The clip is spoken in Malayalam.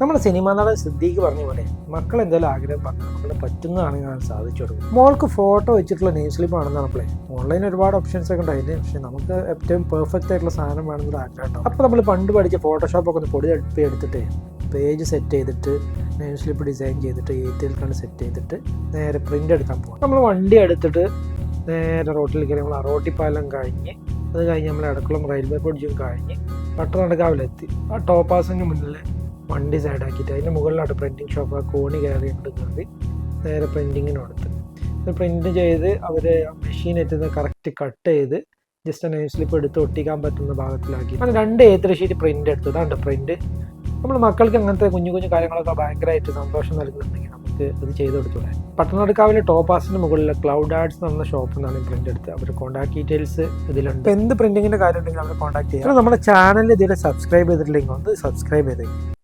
നമ്മുടെ സിനിമാ നടൻ സിദ്ദീഖ് പറഞ്ഞ പോലെ മക്കൾ എന്തായാലും ആഗ്രഹം പറഞ്ഞു പറ്റുന്നതാണെങ്കിൽ ഞാൻ സാധിച്ചു കൊടുക്കും. മോൾക്ക് ഫോട്ടോ വെച്ചിട്ടുള്ള നെയിം സ്ലിപ്പ് ആണെന്നാണ് പ്ലേ ഓൺലൈൻ ഒരുപാട് ഓപ്ഷൻസ് ഒക്കെ ഉണ്ടായിരുന്നു പക്ഷെ നമുക്ക് ഏറ്റവും പെർഫെക്റ്റ് ആയിട്ടുള്ള സാധനം വേണമെന്നൊരു ആഗ്രഹം അപ്പോൾ നമ്മൾ പണ്ട് പഠിച്ച ഫോട്ടോഷോപ്പ് ഒക്കെ ഒന്ന് പൊടി തട്ടി എടുത്തിട്ട് പേജ് സെറ്റ് ചെയ്തിട്ട് നെയിം സ്ലിപ്പ് ഡിസൈൻ ചെയ്തിട്ട് എയ്ത്തിൽ കണ്ട് സെറ്റ് ചെയ്തിട്ട് നേരെ പ്രിന്റ് എടുക്കാൻ പോകും നമ്മൾ വണ്ടി എടുത്തിട്ട് നേരെ റോട്ടിൽ കയറി നമ്മൾ അറോട്ടിപ്പാലം കഴിഞ്ഞ് അത് കഴിഞ്ഞ് നമ്മൾ എടക്കുളം റെയിൽവേ ബ്രിഡ്ജും കഴിഞ്ഞ് പട്ടണക്കാവിലെത്തി ആ ടോപ്പ് ടോപ്പാസിന് മുന്നിൽ വണ്ടി സൈഡാക്കിയിട്ട് അതിന്റെ മുകളിലോട്ട് പ്രിന്റിങ് ഷോപ്പ് ആ കോണി കയറി ഇങ്ങോട്ട് കയറി നേരെ പ്രിന്റിങ്ങിന് കൊടുത്ത്. പ്രിന്റ് ചെയ്ത് അവർ മെഷീൻ എത്തുന്ന കറക്റ്റ് കട്ട് ചെയ്ത് ജസ്റ്റ് നെയിം സ്ലിപ്പ് എടുത്ത് ഒട്ടിക്കാൻ പറ്റുന്ന ഭാഗത്തിലാക്കി. അങ്ങനെ രണ്ട് ഏത്ര ഷീറ്റ് പ്രിന്റ് എടുത്തു. അതാണ്ട് പ്രിന്റ് നമ്മൾ മക്കൾക്ക് അങ്ങനത്തെ കുഞ്ഞു കുഞ്ഞു കാര്യങ്ങളൊക്കെ ഭയങ്കരമായിട്ട് സന്തോഷം നൽകുന്നുണ്ടെങ്കിൽ നമുക്ക് ഇത് ചെയ്ത് കൊടുത്തൂടെ പട്ടണക്കാവിലെ ടോപ്പാസിന് മുകളിൽ ക്ലൗഡ് ആർട്സ് എന്ന ഷോപ്പിൽ നിന്നാണ് പ്രിന്റ് എടുത്തത്. അവർ കോൺടാക്ട് ഡീറ്റെയിൽസ് ഇതിലുണ്ട്. എന്ത് പ്രിന്റിങ്ങിന്റെ കാര്യം ഉണ്ടെങ്കിൽ അവരെ കോൺടാക്ട് ചെയ്യാം. നമ്മുടെ ചാനൽ ഇതിൽ സബ്സ്ക്രൈബ് ചെയ്തിട്ടില്ലെങ്കിൽ ഒന്ന് സബ്സ്ക്രൈബ് ചെയ്തേക്കും.